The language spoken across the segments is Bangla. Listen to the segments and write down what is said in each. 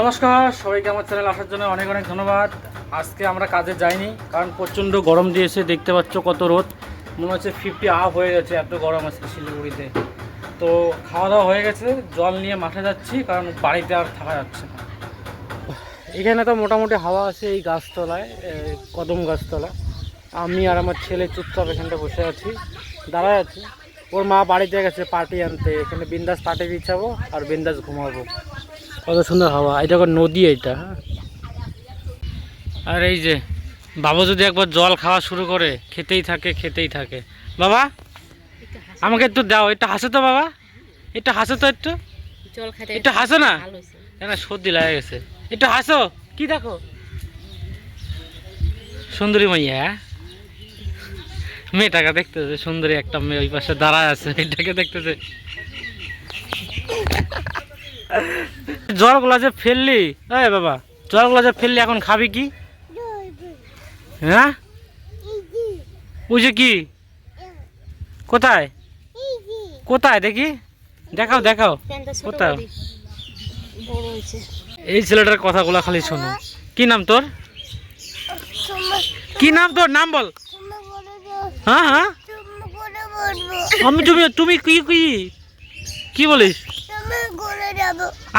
নমস্কার, সবাইকে আমার চ্যানেল আসার জন্য অনেক অনেক ধন্যবাদ। আজকে আমরা কাজে যাইনি, কারণ প্রচণ্ড গরম দিয়েছে, দেখতে পাচ্ছ কত রোদ। মনে হচ্ছে ফিফটি আপ হয়ে গেছে, এত গরম আজকে শিলিগুড়িতে। তো খাওয়া দাওয়া হয়ে গেছে, জল নিয়ে মাঠে যাচ্ছি, কারণ বাড়িতে আর থাকা যাচ্ছে না। এখানে তো মোটামুটি হাওয়া আছে এই গাছতলায় কদম গাছতলা। আমি আর আমার ছেলে চুপচাপ এখানটা বসে আছি, দাঁড়ায় আছি। ওর মা বাড়িতে গেছে পার্টি আনতে, এখানে বিন্দাস পার্টি বিছাবো আর বিন্দাস ঘুমাবো। কত সুন্দর হাওয়া এটা নদী এটা। আর এই যে বাবা যদি একবার জল খাওয়া শুরু করে খেতেই থাকে খেতেই থাকে। বাবা আমাকে একটু দাও একটু হাসো তো বাবা। একটু হাসো তো একটু। একটু হাসো না? না সর্দি লাগে গেছে। একটু হাসো কি দেখো? সুন্দরী মাইয়া হ্যাঁ? মেয়েটাকে দেখতেছে সুন্দরী একটা মেয়ে ওই পাশে দাঁড়ায় আছে এটাকে দেখতেছে। জলগুলা যে ফেললি? এই বাবা জলগুলা যে ফেললি, এখন খাবি কি? হ্যাঁ? ওই যে কি? কোথায়? কোথায়? দেখি। দেখাও দেখাও। হয়েছে এই ছেলেটার কথাগুলো খালি শোনো। কি নাম তোর? কি নাম তোর? নাম বল। হ্যাঁ হ্যাঁ? আমি তুমি তুমি কি? কি বলিস?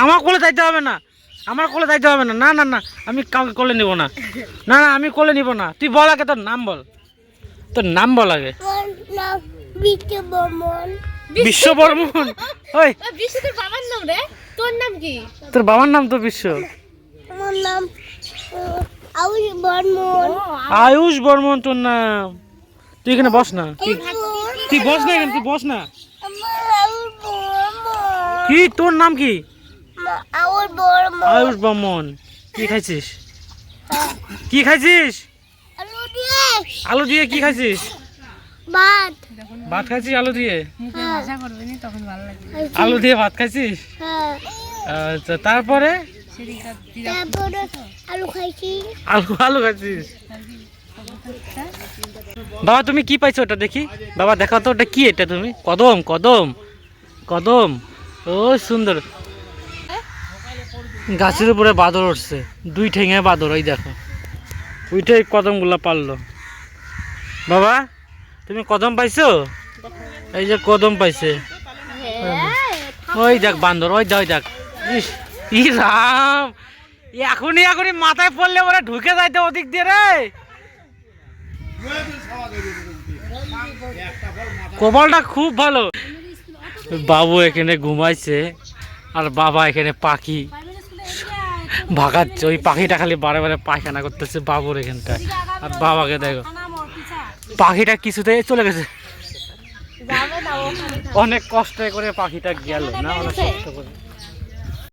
আমার কোলে যাইতে হবে না। আমার কোলে যাইতে হবে না। না না না আমি কাউকে কোলে নিব না। না না আমি কোলে নিব না। তুই বল আগে তোর নাম বল। তোর নাম বল আগে। বিশ্ব বর্মন ওই। বিশ্ব তোর বাবার নাম রে। তোর নাম কি? তোর বাবার নাম তো বিশ্ব। আমার নাম আউশ বর্মন। আয়ুষ। বর্মন তোর নাম। তুই এখানে বস না। তুই তুই বস না এখানে তুই বস না। কি? তোর নাম কি? আয়ুষ বর্মন। কি খাইছিস? কি খাইছিস? আলু দিয়ে। আলু দিয়ে কি খাইছিস? ভাত। ভাত খাইছিস আলু দিয়ে? মুখে ভাষা করবে না তখন ভালো লাগবে। আলু দিয়ে ভাত খাইছিস? হ্যাঁ। আচ্ছা তারপরে? আলু আলু আলু খাইছিস? বাবা তুমি কি পাইছো ওটা দেখি? বাবা দেখাও তো ওটা কি এটা তুমি? কদম কদম কদম। ও সুন্দর। গাছের উপরে বাদর উঠছে। দুই ঠেঙে বাদর ওই দেখো। ওইটাই কদমগুলো পারল। বাবা, তুমি কদম পাইছো? এই যে কদম পাইছে। ওই দেখ বান্দর, ওই দেখ ওই দেখ। ই রাম। এখনই এখনই মাথায় পড়লে ওরা ঢুকে যাইতে ওদিক দিয়ে রে। কপালটা খুব ভালো। বাবু এখানে ঘুমাইছে আর বাবা এখানে পাখি ভাগাচ্ছে। ওই পাখিটা খালি বারে বারে পায়খানা করতেছে বাবুর এখানটায়। আর বাবাকে দেখো। পাখিটা কিছুতে চলে গেছে। অনেক কষ্ট করে পাখিটা গেল না? অনেক কষ্ট করে।